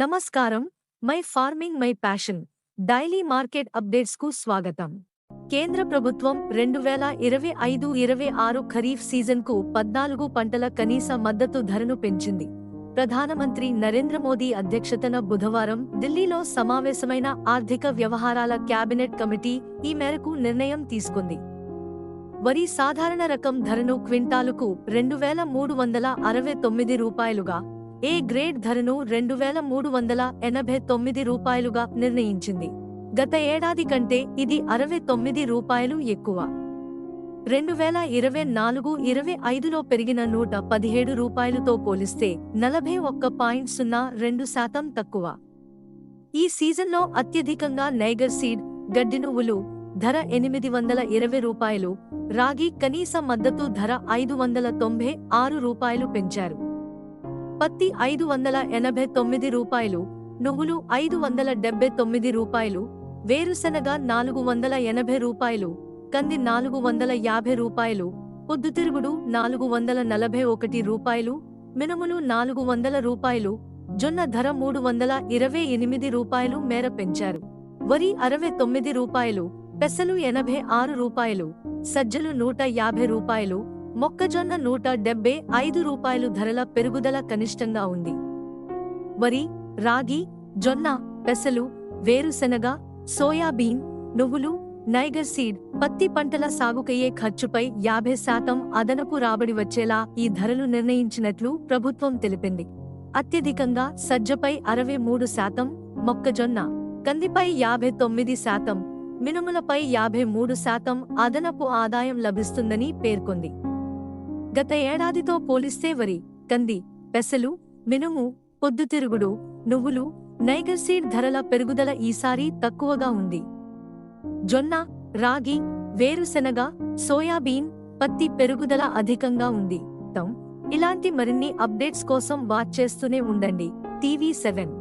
నమస్కారం. My farming my passion. Daily market అప్డేట్స్కు స్వాగతం. కేంద్ర ప్రభుత్వం రెండు వేల ఇరవై ఐదు ఇరవై ఆరు ఖరీఫ్ సీజన్కు పద్నాలుగు పంటల కనీస మద్దతు ధరను పెంచింది. ప్రధానమంత్రి నరేంద్ర మోదీ అధ్యక్షతన బుధవారం ఢిల్లీలో సమావేశమైన ఆర్థిక వ్యవహారాల క్యాబినెట్ కమిటీ ఈ మేరకు నిర్ణయం తీసుకుంది. వరి సాధారణ రకం ధరను క్వింటాలుకు రెండు వేల మూడు వందల అరవై తొమ్మిది రూపాయలుగా ఏ గ్రేడ్ ధరను రెండు వేల మూడు వందల ఎనభై తొమ్మిది రూపాయలుగా నిర్ణయించింది. గత ఏడాది కంటే ఇది అరవై తొమ్మిది రూపాయలు ఎక్కువ. రెండు వేల ఇరవై నాలుగు ఇరవై ఐదులో పెరిగిన నూట పదిహేడు రూపాయలతో పోలిస్తే నలభై ఒక్క పాయింట్ సున్నా రెండు శాతం తక్కువ. ఈ సీజన్లో అత్యధికంగా నైగర్ సీడ్ గడ్డి నువ్వులు ధర ఎనిమిది వందల ఇరవై రూపాయలు రాగి కనీస మద్దతు ధర ఐదు వందల తొంభై ఆరు రూపాయలు పెంచారు. పత్తి ఐదు వందల ఎనభై తొమ్మిది రూపాయలు నువ్వులు ఐదు వందల డెబ్బై తొమ్మిది రూపాయలు వేరుశనగ నాలుగు వందల ఎనభై రూపాయలు కంది నాలుగు వందల యాభై రూపాయలు పొద్దుతిరుగుడు నాలుగు వందల నలభై ఒకటి రూపాయలు మినుములు నాలుగు వందల రూపాయలు జొన్న ధర మూడు వందల ఇరవై ఎనిమిది రూపాయలు మేర పెంచారు. వరి అరవై తొమ్మిది రూపాయలు పెసలు ఎనభై ఆరు రూపాయలు సజ్జలు నూట యాభై రూపాయలు మొక్కజొన్న నూట డెబ్బై ఐదు రూపాయలు ధరల పెరుగుదల కనిష్టంగా ఉంది. వరి రాగి జొన్న పెసలు వేరుశెనగ సోయాబీన్ నువ్వులు నైగర్ సీడ్ పత్తి పంటల సాగుకయ్యే ఖర్చుపై యాభై శాతం అదనపు రాబడి వచ్చేలా ఈ ధరలు నిర్ణయించినట్లు ప్రభుత్వం తెలిపింది. అత్యధికంగా సజ్జపై అరవై మూడు శాతం మొక్కజొన్న కందిపై యాభై తొమ్మిది శాతం మినుములపై యాభై మూడు శాతం అదనపు ఆదాయం లభిస్తుందని పేర్కొంది. గత ఏడాదితో పోలిస్తే వరి కంది పెసలు మినుము పొద్దుతిరుగుడు నువ్వులు నైగర్ సీడ్ ధరల పెరుగుదల ఈసారి తక్కువగా ఉంది. జొన్న రాగి వేరుశెనగ సోయాబీన్ పత్తి పెరుగుదల అధికంగా ఉంది. ఇలాంటి మరిన్ని అప్డేట్స్ కోసం వాచ్ చేస్తూనే ఉండండి. TV seven.